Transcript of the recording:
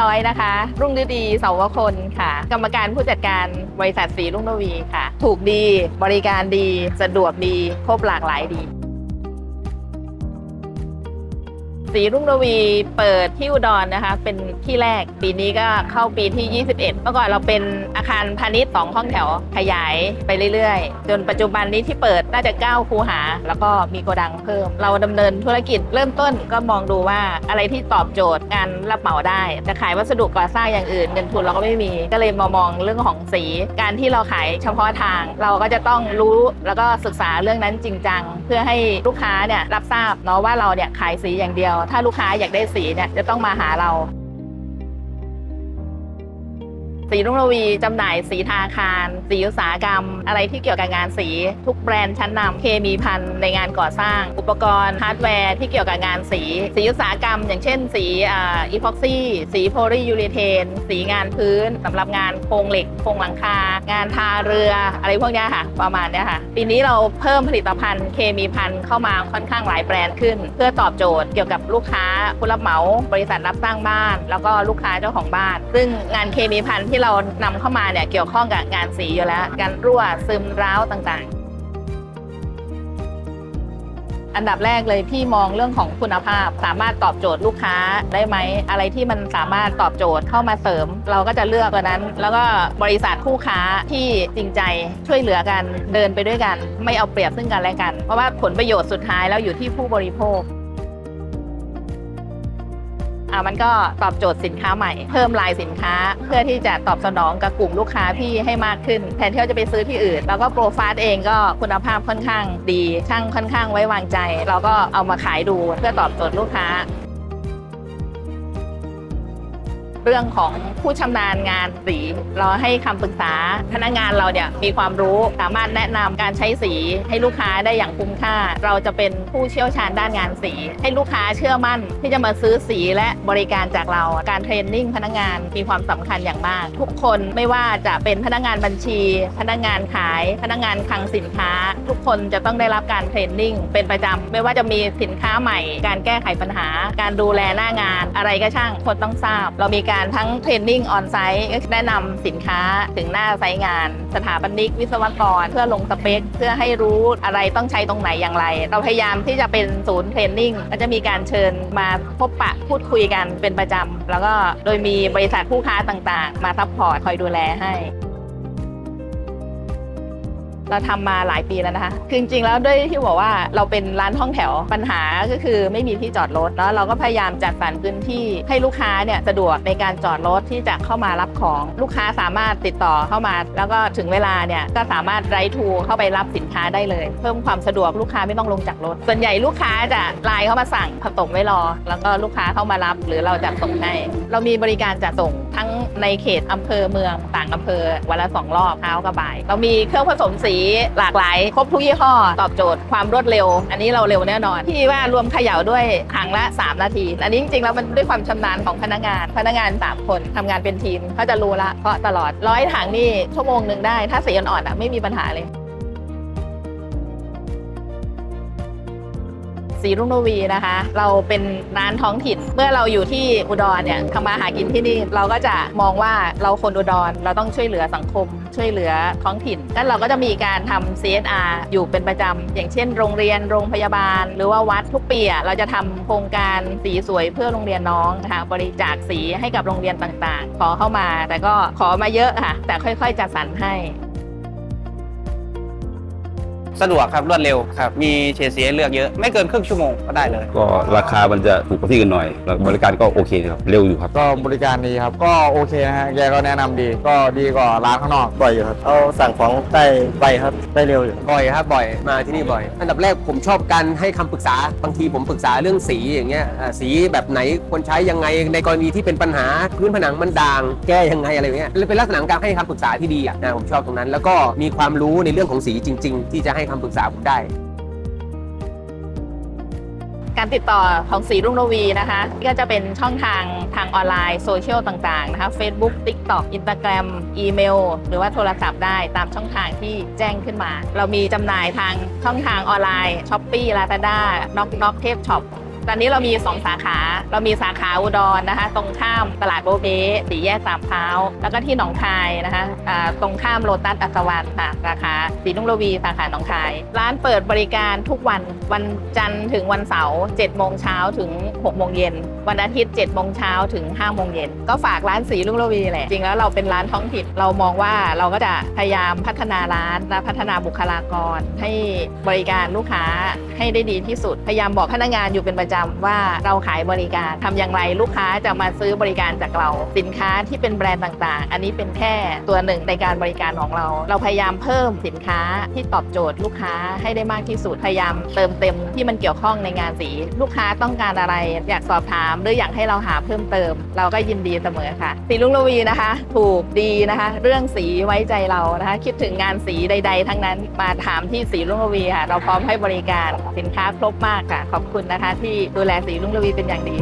น้อยนะคะ รุ่งฤดีเสาวคนค่ะ กรรมการผู้จัดการบริษัทสีรุ่งดวีค่ะ ถูกดี บริการดี สะดวกดี ครบหลากหลายดี สีรุ่งระวีเปิดที่อุดรนะคะ เป็นที่แรกปีนี้ก็เข้าปีที่ 21 เมื่อก่อนเราเป็นอาคารพาณิชย์สองห้องแถวขยายไปเรื่อยๆ จนปัจจุบันนี้ที่เปิดน่าจะ 9 คูหา แล้วก็มีโกดังเพิ่ม เราดำเนินธุรกิจเริ่มต้นก็มองดูว่าอะไรที่ตอบโจทย์การรับเหมาได้ จะขายวัสดุก่อสร้างอย่างอื่นเงินทุนเราก็ไม่มี ก็เลยมามองเรื่องของสี การที่เราขายเฉพาะทาง เราก็จะต้องรู้แล้วก็ศึกษาเรื่องนั้นจริงจัง เพื่อให้ลูกค้าเนี่ยรับทราบเนาะว่าเราเนี่ยขายสีอย่างเดียวถ้าลูกค้าอยากได้สีเนี่ยจะต้องมาหาเรา สีรุ่งระวีจำหน่ายสีทาคาร สีอุตสาหกรรม อะไรที่เกี่ยวกับงานสี ทุกแบรนด์ชั้นนำเคมีพันในงานก่อสร้าง อุปกรณ์ฮาร์ดแวร์ที่เกี่ยวกับงานสี สีอุตสาหกรรม อย่างเช่น สีอีพ็อกซี่สีโพลียูรีเทนสีงานพื้นสำหรับงานโครงเหล็กโครงหลังคา งานทาเรือ อะไรพวกนี้ค่ะ ประมาณนี้ค่ะปีนี้เราเพิ่มผลิตภัณฑ์เคมีพันเข้ามาค่อนข้างหลายแบรนด์ขึ้น เพื่อตอบโจทย์เกี่ยวกับลูกค้าผู้รับเหมา บริษัทรับสร้างบ้าน แล้วก็ลูกค้าเจ้าของบ้าน ซึ่งงานเคมีพันที่เรานำเข้ามาเนี่ยเกี่ยวข้องกับงานสีอยู่แล้ว การรั่วซึมร้าวต่างๆ อันดับแรกเลยพี่มองเรื่องของคุณภาพ สามารถตอบโจทย์ลูกค้าได้ไหม อะไรที่มันสามารถตอบโจทย์เข้ามาเสริม เราก็จะเลือกตัวนั้น แล้วก็บริษัทคู่ค้าที่จริงใจช่วยเหลือกันเดินไปด้วยกัน ไม่เอาเปรียบซึ่งกันและกัน เพราะว่าผลประโยชน์สุดท้ายแล้วอยู่ที่ผู้บริโภค อะมันก็ตอบโจทย์สินค้าใหม่ เพิ่มลายสินค้า เพื่อที่จะตอบสนองกับกลุ่มลูกค้าพี่ให้มากขึ้น แทนที่เราจะไปซื้อที่อื่น แล้วก็โปรฟาสเองก็คุณภาพค่อนข้างดีช่างค่อนข้างไว้วางใจ เราก็เอามาขายดูเพื่อตอบโจทย์ลูกค้า เรื่องของผู้ชำนาญงานสี เราให้คำปรึกษาพนักงานเราเนี่ยมีความรู้สามารถแนะนำการใช้สีให้ลูกค้าได้อย่างคุ้มค่า เราจะเป็นผู้เชี่ยวชาญด้านงานสี ให้ลูกค้าเชื่อมั่น ที่จะมาซื้อสีและบริการจากเรา การเทรนนิ่งพนักงานมีความสำคัญอย่างมาก ทุกคนไม่ว่าจะเป็นพนักงานบัญชี พนักงานขาย พนักงานคลังสินค้า ทุกคนจะต้องได้รับการเทรนนิ่งเป็นประจำไม่ว่าจะมีสินค้าใหม่ การแก้ไขปัญหา การดูแลหน้างาน อะไรก็ช่างคนต้องทราบ เรามีการทั้งเทรนนิ่งออนไซต์แนะนำสินค้าถึงหน้าไซต์งาน สถาปนิกวิศวกร เพื่อลงสเปค เพื่อให้รู้อะไรต้องใช้ตรงไหนอย่างไร เราพยายามที่จะเป็นศูนย์เทรนนิ่งก็จะมีการเชิญมาพบปะพูดคุยกันเป็นประจำแล้วก็โดยมีบริษัทผู้ค้าต่างๆ มาซัพพอร์ตคอยดูแลให้ เราทำมาหลายปีแล้วนะคะคือจริงๆแล้วด้วยที่บอกว่าเราเป็นร้านห้องแถวปัญหาก็คือไม่มีที่จอดรถแล้วเราก็พยายามจัดสรรพื้นที่ให้ลูกค้าเนี่ยสะดวกในการจอดรถที่จะเข้ามารับของลูกค้าสามารถติดต่อเข้ามา แล้วก็ถึงเวลาเนี่ยก็สามารถไรทูเข้าไปรับสินค้าได้เลย เพิ่มความสะดวกลูกค้าไม่ต้องลงจากรถ ส่วนใหญ่ลูกค้าจะไลน์เข้ามาสั่งผสมไว้รอ แล้วก็ลูกค้าเข้ามารับ หรือเราจัดส่งให้เรามีบริการจัดส่ง ทั้งในเขตอำเภอเมืองต่างอำเภอวันละสองรอบเช้ากับบ่าย เรามีเครื่องผสมสีหลากหลาย ครบทุกยี่ห้อ ตอบโจทย์ความรวดเร็ว อันนี้เราเร็วแน่นอน ที่ว่ารวมเขย่าด้วยครั้งละ 3 นาที อันนี้จริงๆแล้วมันด้วยความชำนาญของพนักงาน พนักงาน3คนทำงานเป็นทีมเขาจะรู้ละเพราะตลอดร้อยถังนี่ชั่วโมงหนึ่งได้ ถ้าสีอ่อนๆอะไม่มีปัญหาเลย สีรุ่งนวีนะคะ เราเป็นร้านท้องถิ่น เมื่อเราอยู่ที่อุดรเนี่ยทำมาหากินที่นี่เราก็จะมองว่าเราคนอุดรเราต้องช่วยเหลือสังคม ช่วยเหลือท้องถิ่นก็เราก็จะมีการทำ CSR อยู่เป็นประจำอย่างเช่น โรงเรียนโรงพยาบาล หรือว่าวัดทุกปีอะเราจะทำโครงการสีสวยเพื่อโรงเรียนน้องนะคะบริจาคสีให้กับโรงเรียนต่างๆ ขอเข้ามา แต่ก็ขอมาเยอะค่ะ แต่ค่อยๆจัดสรรให้ สะดวกครับรวดเร็วครับมีเฉดสีให้เลือกเยอะไม่เกินครึ่งชั่วโมงก็ได้เลย ก็ราคามันจะถูกกว่าที่อื่นหน่อยแล้วบริการก็โอเคครับเร็วอยู่ครับ ก็บริการดีครับ ก็โอเคนะฮะแกก็แนะนำดี ก็ดีกว่าร้านข้างนอก บ่อยอยู่ครับ เอาสั่งของได้ไวครับ ได้เร็วอยู่ บ่อยครับบ่อยมาที่นี่บ่อย อันดับแรกผมชอบการให้คำปรึกษาบางทีผมปรึกษาเรื่องสีอย่างเงี้ยอ่าสีแบบไหนควรใช้ยังไงในกรณีที่เป็นปัญหาพื้นผนังมันด่างแก้ยังไงอะไรอย่างเงี้ยเป็นลักษณะของการให้คำปรึกษาที่ดีอะนะผมชอบตรงนั้น แล้วก็มีความรู้ในเรื่องของสีจริง ๆ ที่จะให้คำปรึกษาผมได้ การติดต่อของสีรุ่งรวีนะคะก็จะเป็นช่องทางทางออนไลน์โซเชียลต่างๆนะคะ Facebook TikTok Instagram อีเมล หรือว่าโทรศัพท์ได้ตามช่องทางที่แจ้งขึ้นมา เรามีจำหน่ายทางช่องทางออนไลน์ s h อ p e e Lazada Knock Knock เทพช็อป ตอนนี้เรามี 2 สาขา เรามีสาขาอุดรนะคะ ตรงข้ามตลาดโบเบสีแยกสามเท้า แล้วก็ที่หนองคายนะคะตรงข้ามโลตัสอัศวันค่ะสาขาสีนุ่งระวีสาขาหนองคาย ร้านเปิดบริการทุกวันวันจันทร์ถึงวันเสาร์7โมงเช้าถึง6โมงเย็น วันอาทิตย์7โมงเช้าถึง5โมงเย็นก็ฝากร้านสีลุงระวีแหละ จริงแล้วเราเป็นร้านท้องถิ่นเรามองว่าเราก็จะพยายามพัฒนาร้านและพัฒนาบุคลากร ให้บริการลูกค้าให้ได้ดีที่สุด พยายามบอกพนักงานอยู่เป็นประจำว่าเราขายบริการทำอย่างไรลูกค้าจะมาซื้อบริการจากเรา สินค้าที่เป็นแบรนด์ต่างๆ อันนี้เป็นแค่ตัวหนึ่งในการบริการของเรา เราพยายามเพิ่มสินค้าที่ตอบโจทย์ลูกค้าให้ได้มากที่สุดพยายามเติมเต็มที่มันเกี่ยวข้องในงานสี ลูกค้าต้องการอะไร อยากสอบถามหรืออยากให้เราหาเพิ่มเติม เราก็ยินดีเสมอค่ะ สีลุงลวีนะคะ ถูกดีนะคะ เรื่องสีไว้ใจเรานะคะ คิดถึงงานสีใด ๆ ทั้งนั้นมาถามที่สีลุงลวีค่ะ เราพร้อมให้บริการสินค้าครบมากค่ะ ขอบคุณนะคะ ที่ดูแลสีลุงลวีเป็นอย่างดี